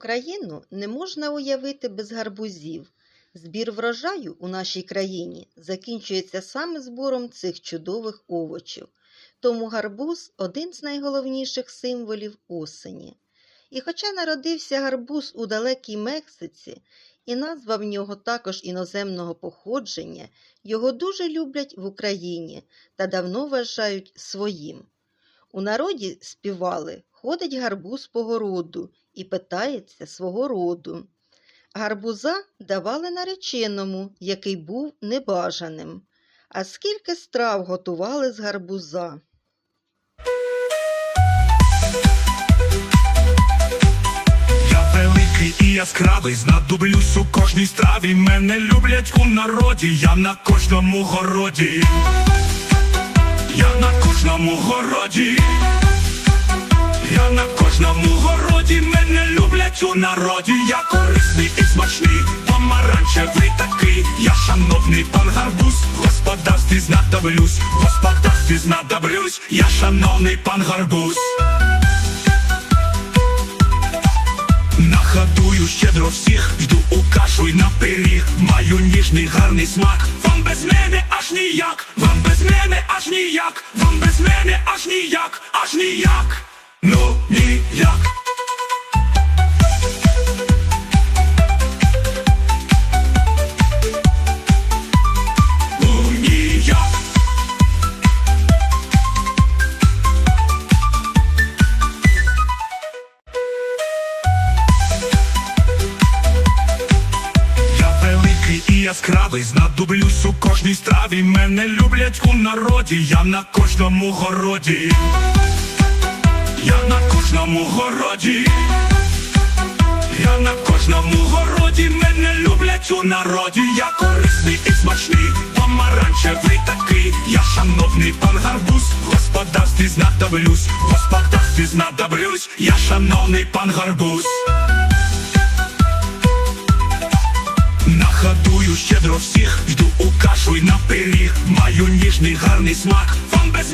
Україну не можна уявити без гарбузів. Збір врожаю у нашій країні закінчується саме збором цих чудових овочів. Тому гарбуз один з найголовніших символів осені. І хоча народився гарбуз у далекій Мексиці, і назва в нього також іноземного походження, його дуже люблять в Україні та давно вважають своїм. У народі співали ходить гарбуз по городу і питається свого роду. Гарбуза давали нареченому, який був небажаним. А скільки страв готували з гарбуза? Я великий і яскравий, знадоблюсь у кожній страві. Мене люблять у народі, я на кожному городі. Я на кожному городі. Я на кожному городі, люблять у народі. Я корисний і смачний, помаранчевий такий. Я шановний пан гарбуз, господарстві знадоблюсь, господарстві знадоблюсь, я шановний пан гарбуз. Нахадую щедро всіх, йду у кашу й на пиріг Маю ніжний гарний смак, вам без мене аж ніяк, вам без мене аж ніяк, вам без мене аж ніяк, аж ніяк, ну ніяк. Яскравий, знадоблюсь у кожній страві. Мене люблять у народі, я на кожному городі. Я на кожному городі. Я на кожному городі, мене люблять у народі. Я корисний і смачний, помаранчевий такий. Я шановний пан гарбуз, господарстві знадоблюсь, господарстві знадоблюсь, я шановний пан гарбуз. Нахадую щедро всіх, йду у кашу й на пиріг. Маю ніжний гарний смак, вам без